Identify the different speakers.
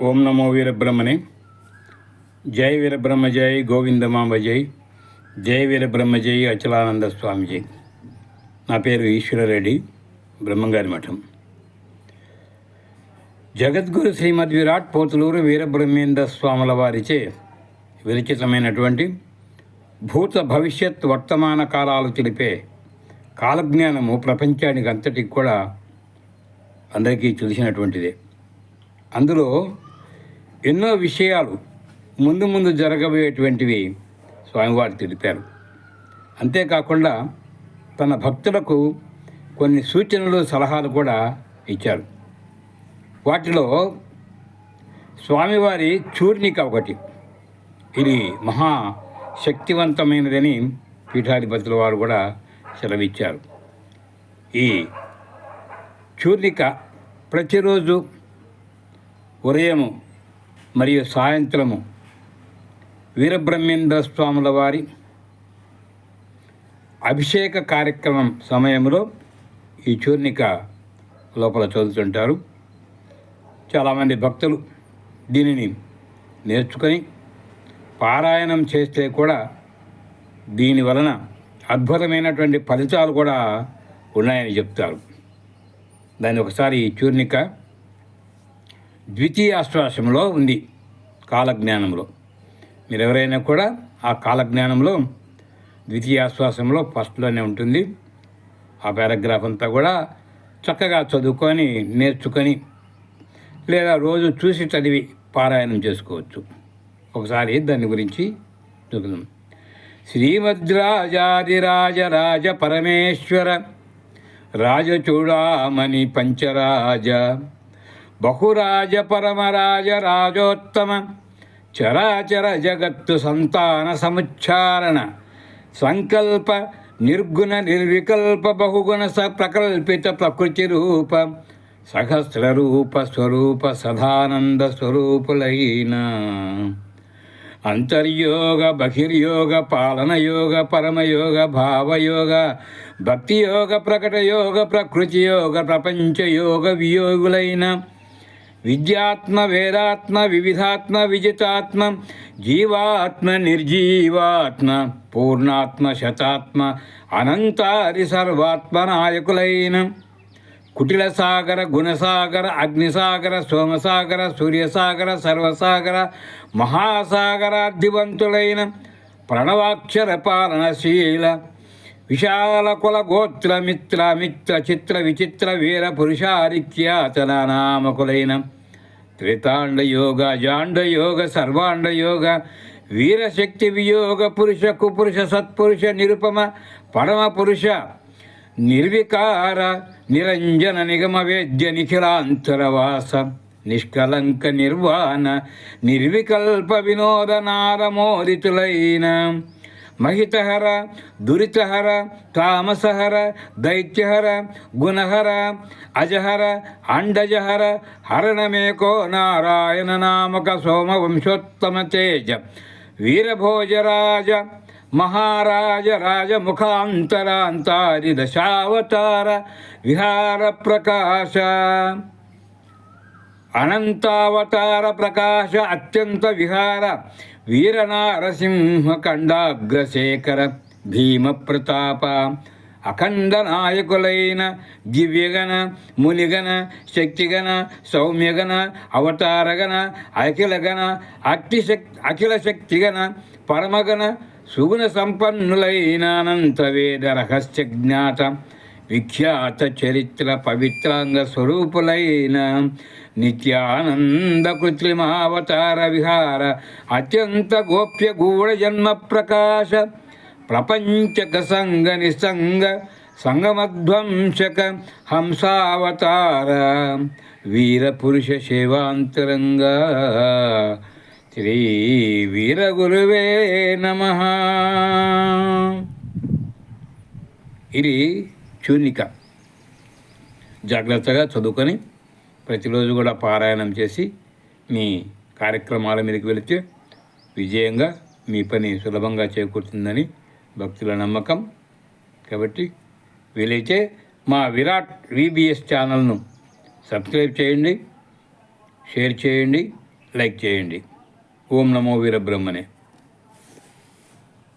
Speaker 1: ఓం నమో వీరబ్రహ్మనే జై వీరబ్రహ్మ జై గోవిందమాంబ జై జై వీరబ్రహ్మ జై అచలానంద స్వామి జై నా పేరు ఈశ్వరరెడ్డి బ్రహ్మంగారి మఠం. జగద్గురు శ్రీమద్ విరాట్ పోతులూరు వీరబ్రహ్మేంద్ర స్వాముల వారిచే విరచితమైనటువంటి భూత భవిష్యత్ వర్తమాన కాలాలు తెలిపే కాలజ్ఞానము ప్రపంచానికి అంతటికి కూడా అందరికీ తెలిసినటువంటిదే. అందులో ఎన్నో విషయాలు ముందు ముందు జరగబోయేటువంటివి స్వామివారు తెలిపారు. అంతేకాకుండా తన భక్తులకు కొన్ని సూచనలు సలహాలు కూడా ఇచ్చారు. వాటిలో స్వామివారి చూర్ణిక ఒకటి. ఇది మహా శక్తివంతమైనదని పీఠాధిపతుల వారు కూడా సెలవిచ్చారు. ఈ చూర్ణిక ప్రతిరోజు ఉదయము మరియు సాయంత్రము వీరబ్రహ్మేంద్ర స్వాముల వారి అభిషేక కార్యక్రమం సమయంలో ఈ చూర్ణిక లోపల చదువుతుంటారు. చాలామంది భక్తులు దీనిని నేర్చుకొని పారాయణం చేస్తే కూడా దీని వలన అద్భుతమైనటువంటి ఫలితాలు కూడా ఉన్నాయని చెప్తారు. దాన్ని ఒకసారి ఈ చూర్ణిక ద్వితీయ ఆశ్వాసంలో ఉంది కాలజ్ఞానంలో మీరు ఎవరైనా కూడా ఆ కాలజ్ఞానంలో ద్వితీయ ఆశ్వాసంలో ఫస్ట్లోనే ఉంటుంది. ఆ పారాగ్రాఫ్ అంతా కూడా చక్కగా చదువుకొని నేర్చుకొని లేదా రోజు చూసి చదివి పారాయణం చేసుకోవచ్చు. ఒకసారి దాని గురించి చూద్దాం. శ్రీమద్రాజాదిరాజరాజ పరమేశ్వర రాజచూడామణి పంచరాజ బహురాజ పరమరాజ రాజోత్తమ చరాచర జగత్తు సంతాన సముచ్చారణ సంకల్ప నిర్గుణ నిర్వికల్ప బహుగుణ స ప్రకల్పిత ప్రకృతి రూప సహస్ర రూప స్వరూప సదానంద స్వరూపులైన. అంతర్యోగ బహిర్యోగ పాలనయోగ పరమయోగ భావయోగ భక్తియోగ ప్రకటయోగ ప్రకృతియోగ ప్రపంచయోగ వియోగులైన విద్యాత్మ వేదాత్మ వివిధాత్మ విజితాత్మ జీవాత్మ నిర్జీవాత్మ పూర్ణాత్మ శతాత్మ అనంతారి సర్వాత్మ నాయకులైన కుటిల సాగర గుణసాగర అగ్నిసాగర సోమసాగర సూర్యసాగర సర్వసాగర మహాసాగరాధివంతులైన ప్రణవాక్షర పాలనశీల విశాల కుల గోత్ర మిత్ర చిత్ర విచిత్ర వీర పురుషారిఖ్యాతన నామకులైన త్రితాండయోగ యోగ సర్వాండయోగ వీరశక్తి వియోగ పురుష కుపురుష సత్పురుష నిరుపమ పరమ పురుష నిర్వికార నిరంజన నిగమ వేద్య నిఖిలాంతరవాస నిష్కలంక నిర్వాణ నిర్వికల్ప వినోదనారమోదితులైన మహితహర దురితహర తామసహర దైత్యహర గుణహర అజహర అండజహర హరణమేకో నారాయణ నామక సోమవంశోత్తమ తేజ వీరభోజరాజ మహారాజ రాజముఖాంతరాంతారి దశావతార విహార ప్రకాశ అనంతావతార ప్రకాశ అత్యంత విహార వీరనారసింహకండాగ్రశేఖర భీమప్రతాప భీమ ప్రతాప అఖండ నాయకులైన దివ్యగణ మునిగణ శక్తిగణ సౌమ్యగణ అవతారగణ అఖిలగణ అట్టి అఖిల శక్తిగణ పరమగణ సుగుణ సంపన్నులైన అనంతవేద రహస్య జ్ఞాత విఖ్యాత చరిత్ర పవిత్రాంగ స్వరూపులైన నిత్యానంద కృత్రిమావతార విహార అత్యంత గోప్య గూఢ జన్మ ప్రకాశ ప్రపంచక సంగ నిసంగ సంగమధ్వంసక హంసావతార వీరపురుష సేవాంతరంగా శ్రీ వీరగురువే నమ. ఇది చూర్ణిక. జాగ్రత్తగా చదువుకొని ప్రతిరోజు కూడా పారాయణం చేసి మీ కార్యక్రమాల మీదకి వెళితే విజయంగా మీ పని సులభంగా చేకూరుతుందని భక్తుల నమ్మకం. కాబట్టి వీలైతే మా విరాట్ విబిఎస్ ఛానల్ను సబ్స్క్రైబ్ చేయండి షేర్ చేయండి లైక్ చేయండి. ఓం నమో వీరబ్రహ్మనే